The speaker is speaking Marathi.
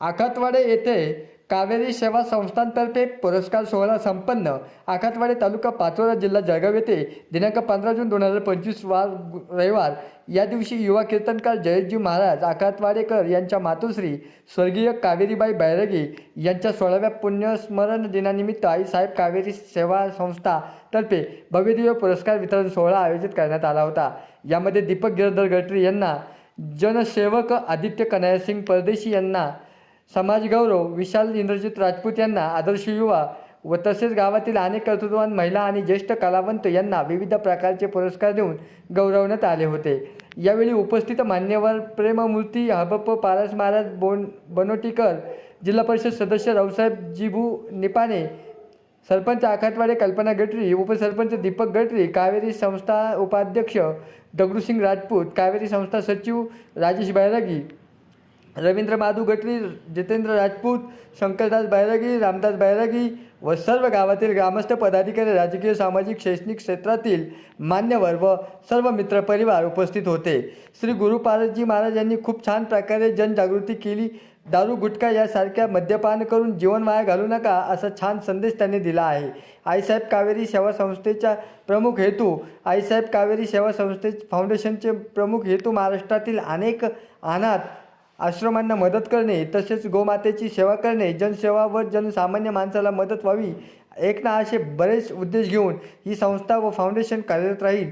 आखातवाडे येथे कावेरी सेवा संस्थांतर्फे पुरस्कार सोहळा संपन्न. आखातवाडे तालुका पाचोरा जिल्हा जळगाव येथे दिनांक पंधरा जून दोन हजार पंचवीस वार रविवार या दिवशी युवा कीर्तनकार जयजी महाराज आखातवाडेकर यांच्या मातोश्री स्वर्गीय कावेरीबाई बैरगी यांच्या सोळाव्या पुण्यस्मरण दिनानिमित्त आईसाहेब कावेरी सेवा संस्थातर्फे भव्यदिव्य पुरस्कार वितरण सोहळा आयोजित करण्यात आला होता. यामध्ये दीपक गिरधर गटरी यांना जनसेवक आदित्य कन्हैयासिंग परदेशी यांना समाजगौरव विशाल इंद्रजित राजपूत यांना आदर्श युवा व तसेच गावातील अनेक कर्तृत्ववान महिला आणि ज्येष्ठ कलावंत यांना विविध प्रकारचे पुरस्कार देऊन गौरवण्यात आले होते. यावेळी उपस्थित मान्यवर प्रेममूर्ती हबप पारस महाराज बोन बनोटीकर जिल्हा परिषद सदस्य रावसाहेब जिभू निपाणे सरपंच आखातवाडे कल्पना गटरी उपसरपंच दीपक गटरी कावेरी संस्था उपाध्यक्ष दगडूसिंग राजपूत कावेरी संस्था सचिव राजेश बैरागी रवींद्र माधू गटरी जितेंद्र राजपूत शंकरदास बैरागी रामदास बैरागी व सर्व गावातील ग्रामस्थ पदाधिकारी राजकीय सामाजिक शैक्षणिक क्षेत्रातील मान्यवर व सर्व मित्रपरिवार उपस्थित होते. श्री गुरु पारसजी महाराज यांनी खूप छान प्रकारे जनजागृती केली. दारू गुटखा यासारख्या मद्यपान करून जीवन वाया घालू नका असा छान संदेश त्यांनी दिला आहे. आईसाहेब कावेरी सेवा संस्थेचा प्रमुख हेतू आईसाहेब कावेरी सेवा संस्थे फाउंडेशनचे प्रमुख हेतू महाराष्ट्रातील अनेक अनाथ आश्रमांना मदत करणे तसेच गोमातेची सेवा करणे जनसेवा व जनसामान्य माणसाला मदत व्हावी एक ना असे बरेच उद्देश घेऊन ही संस्था व फाउंडेशन कार्यरत राहील.